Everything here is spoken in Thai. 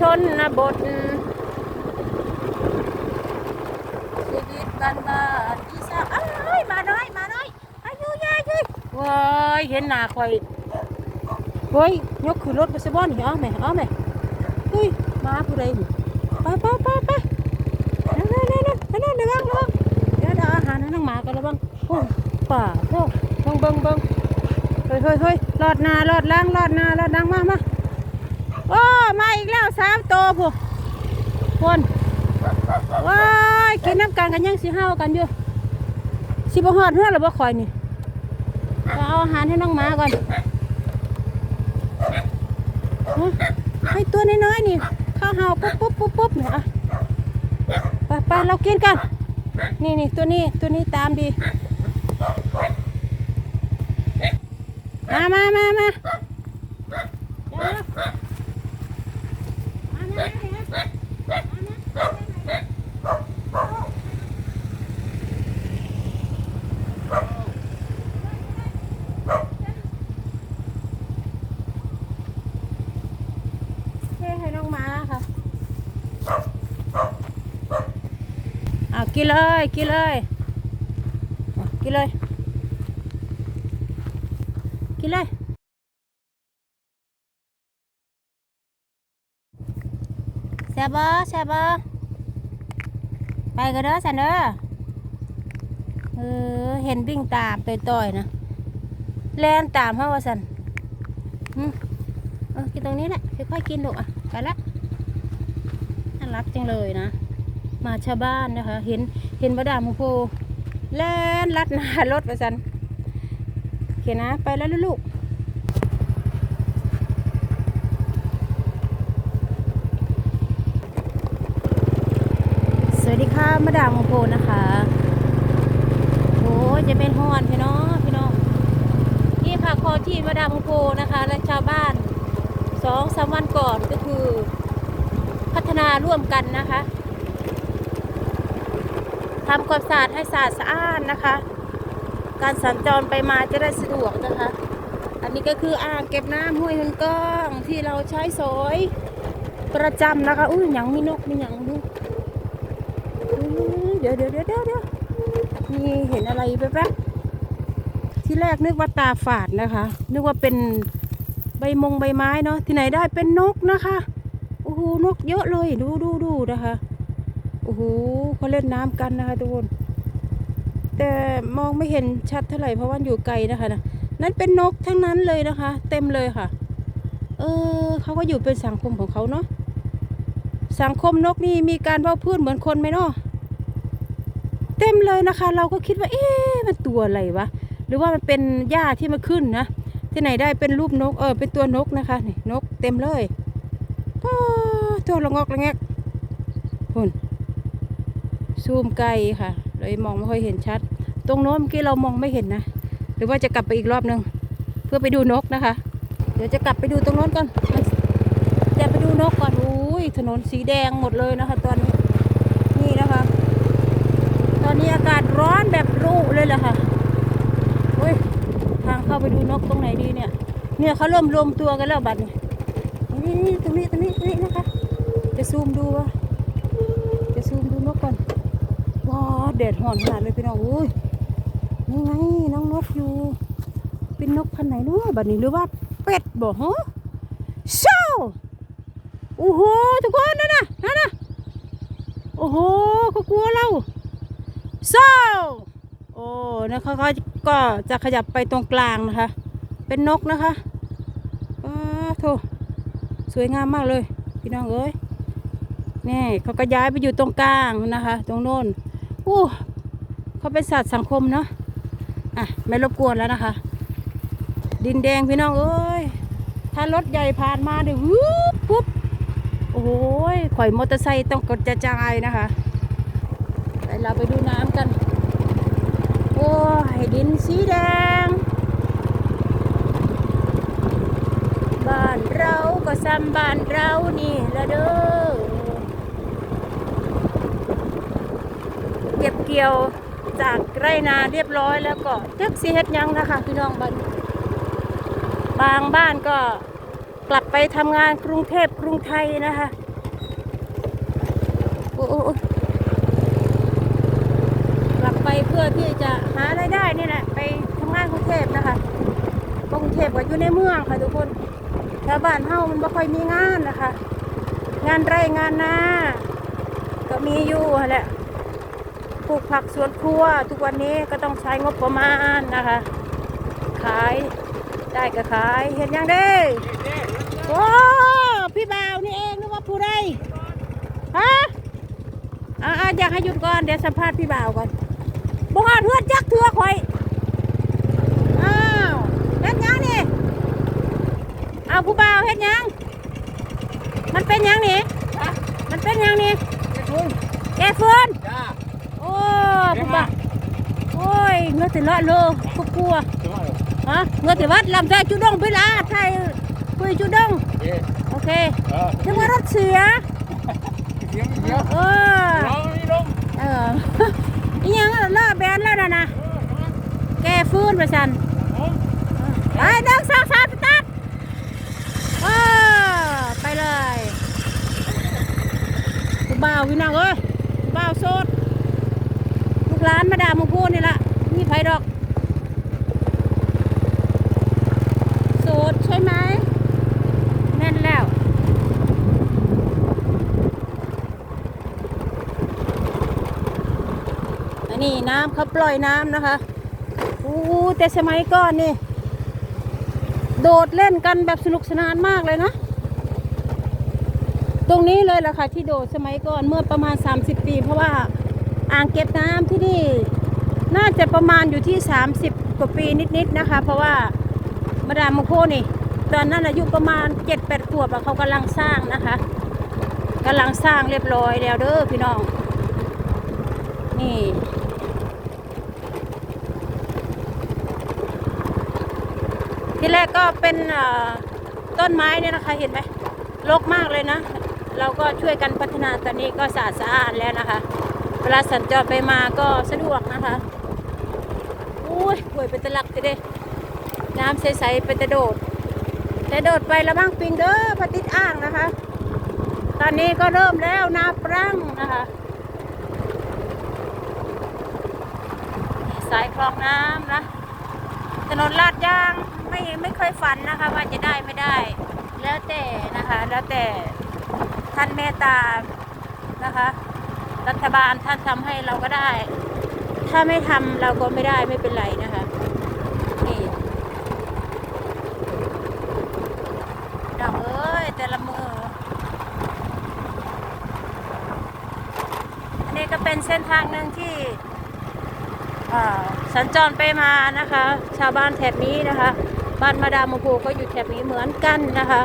ชนบทชีวิตบ้านบ้านอีสานเอ้ยมาหน่อยมาหน่อยอายุยายยุยว้ายเห็นหน้าข่อยเฮ้ยยกขึ้นรถไปซะบ่นี่เอาไหมเอาไหมเฮ้ยมาผู้ใดไปไปไปไปนั่นนั่นนั่นนั่นนั่นระวังระวังเดี๋ยวเอาอาหารให้น้องหมากันระวังโอ้ป่าโอ้เบิ่งเบิ่งเบิ่งเฮ้ยเฮ้ยเฮ้ยรอดหน้ารอดล่างรอดหน้ารอดหลังมามา โอ้มาอีกแล้วสามตัวพวกคนว้ายกินน้ำกันกันยังสิเฮากันอยู่สิบ่ฮอดเฮือหรือบ่คอยนี่จะเอาอาหารให้น้องหมาก่อนฮะให้ตัวน้อยๆนี่ข้าวเฮาปุ๊บปุ๊บปุ๊บปุ๊บเนี่ยอะไปไปเรากินกัน นี่นี่ตัวนี้ตัวนี้ตามดี มามามามา เดี๋ยวๆมาม ซ่บบ่แซ่บบ่ไปกันเด้อสันเด้อเออเห็นวิ่งตามไปต่อยนะแล่นตามเขาว่าสันอืมเออกินตรงนี้แหละค่อยๆกินลูกอะไปละน่ารักจังเลยนะมาชาวบ้านนะคะ เห็นเห็นบดามโพแล่นลัดหน้ารถว่าสันโอเคนะไปแล้วลูก ส วัสดีค่ะมาดามของโพนะคะโอ้จะเป็นฮอนพี่น้องพี่น้องนี่ค่ะคอที่มาดามของโพนะคะ และชาวบ้านสองสามวันก่อนก็คือ พัฒนาร่วมกันนะคะทำความสะอาดให้สะอาดสะอ้านนะคะ การสัญจรไปมาจะได้สะดวกนะคะ อันนี้ก็คืออ่างเก็บน้ำห้วยหงก้องที่เราใช้สอยประจำนะคะ อุ้ยหยังมีนกมีหยังดู ดี๋ยวเดี๋ยวเดี๋ยวเดี๋ยวเดี๋ยวมีเห็นอะไรแป๊บๆที่แรกนึกว่าตาฝาดนะคะ นึกว่าเป็นใบมงใบไม้เนาะที่ไหนได้เป็นนกนะคะโอ้โหนกเยอะเลยดูดูดูนะคะโอ้โหเขาเล่นน้ำกันนะคะทุกคน แต่มองไม่เห็นชัดเท่าไหร่เพราะว่าอยู่ไกลนะคะนะนั่นเป็นนกทั้งนั้นเลยนะคะ เต็มเลยค่ะ เออเขาก็อยู่เป็นสังคมของเขาเนาะสังคมนกนี่มีการเว้าพื้นเหมือนคนไหมเนาะ เต็มเลยนะคะ เราก็คิดว่า เอ๊ะมันตัวอะไรวะ หรือว่ามันเป็นหญ้าที่มันขึ้นนะ ที่ไหนได้เป็นรูปนก เออ เป็นตัวนกนะคะ นี่ นกเต็มเลยป้ตัวละงอกละแงกคุณซูมไกลค่ะ เลยมองไม่ค่อยเห็นชัด ตรงโน้นเมื่อกี้เรามองไม่เห็นนะ หรือว่าจะกลับไปอีกรอบหนึ่งเพื่อไปดูนกนะคะ เดี๋ยวจะกลับไปดูตรงโน้นก่อนจะไปดูนกก่อน อุ้ย ถนนสีแดงหมดเลยนะคะ ตอนนี้อากาศร้อน แบบรู้เลยแหละค่ะอุ้ยทางเข้าไปดูนกตรงไหนดีเนี่ย เนี่ยเขาเริ่มรวมตัวกันแล้วบัดนี้นี่นี่ตรงนี้ตรงนี้ตรงนี้นะคะ จะซูมดูวะจะซูมดูนกก่อนว้าแดดห่อนขนาดเลยพี่น้องอุ้ยนี่ไงน้องนกอยู่ เป็นนกพันธุ์ไหนเนาะบัดนี้หรือว่าเป็ดบ่ฮะเช้าโอ้โหทุกคนนั่นน่ะนั่นน่ะโอ้โหเขากลัวเราโซ่โอ้ นะเขาเขาก็จะขยับไปตรงกลางนะคะ เป็นนกนะคะอ้าโถสวยงามมากเลย พี่น้องเอ้ยนี่เขาก็ย้ายไปอยู่ตรงกลางนะคะ ตรงโน้นโอ้เขาเป็นสัตว์สังคมเนาะอะไม่รบกวนแล้วนะคะ ดินแดงพี่น้องเอ้ยถ้ารถใหญ่ผ่านมาเดี๋ยวปุ๊บโอ้โหยข่อยมอเตอร์ไซค์ต้องกดจะจายนะคะไปเราไปดูน้ำกัน สีแดง บ้านเราก็ซ้ำบ้านเรานี่ละเด้อเก็บเกี่ยวจากไรนาเรียบร้อยแล้วก็จักสีเฮ็ดยังนะคะพี่น้องบ้านบางบ้านก็กลับไปทำงานกรุงเทพกรุงไทยนะคะอ้โอ้โอ้กลับไปเพื่อที่จะหา เทพก็อยู่ในเมืองค่ะทุกคนชาวบ้านเฮามันไม่ค่อยมีงานนะคะ งานไร่งานนาก็มีอยู่แหละปลูกผักสวนครัว ทุกวันนี้ก็ต้องใช้งบประมาณนะคะ ขายได้ก็ขายเห็นยังเด้โอ้พี่บ่าวนี่เองนึกว่าผู้ใดฮะอ่าอยากให้หยุดก่อนเดี๋ยวสัมภาษณ์พี่บ่าวก่อนบ่ฮอดเฮือดจักเถื่อข่อย อ้าวเฮ็ดหยังนี่ เอาผู้บ่าวเฮ็ดหยัง มัน เป็นหยังนี่มันเป็นหยังนี่แกเฟืนจ้าโอ้ผู้บ่าวโอ้ยเงือติละเลยกกลัวฮะเงือติวัดลำใจจุดงพิลาไทยคุยจุดงเอ๊ะโอเคเออถึงว่ารถเสียเสียงเดียวเออลองนี่ลงเออ อีหยังอะล่าแบนแล้วนะนะแกฟื้นประชันไปเดินสองสามสตาร์ทเออไปเลยผู้บ่าว พี่น้องเอ้ยผู้บ่าวโสดลูกหลานมาดามมพูนี่ละนี่ไผดอก โสดใช่ไหมแม่นแล้วอันนี้น้ำเขาปล่อยน้ำนะคะอู้แต่สมัยก่อนนี่ โดดเล่นกันแบบสนุกสนานมากเลยนะ ตรงนี้เลยแหละค่ะที่โดดสมัยก่อนเมื่อประมาณ 30 ปี เพราะว่าอ่างเก็บน้ำที่นี่น่าจะประมาณอยู่ที่ 30 กว่าปีนิดๆนะคะ เพราะว่ามาดามโมโคนี่ ตอนนั้นอายุประมาณ 7-8ขวบเขากำลังสร้างนะคะกำลังสร้างเรียบร้อยแล้วเด้อพี่น้อง นี่ที่แรกก็เป็นต้นไม้เนี่ยนะคะเห็นไหมรกมากเลยนะ เราก็ช่วยกันพัฒนาตอนนี้ก็สะอาดสะอาดแล้วนะคะเวลาสัญจรไปมาก็สะดวกนะคะอุ้ยป่วยเป็นตะลักทีเด้น้ำใสๆเป็นตะโดดแต่โดดไปล้วบ้างปิงเด้อพติดอ่างนะคะ ตอนนี้ก็เริ่มแล้วนาปรังนะคะสายคลองน้ำนะถนนลาดยางไม่ไม่เคยฝันนะคะ ว่าจะได้ไม่ได้ แล้วแต่นะคะ แล้วแต่ ท่านเมตตานะคะ รัฐบาลท่านทำให้เราก็ได้ ถ้าไม่ทำเราก็ไม่ได้ไม่เป็นไรนะคะนี่ดอกเอ้ยแต่ละมืออันนี้ก็เป็นเส้นทางหนึ่งที่สัญจรไปมานะคะ ชาวบ้านแถบนี้นะคะ บ้านมาดามโมโพก็อยู่แถบนี้เหมือนกันนะคะ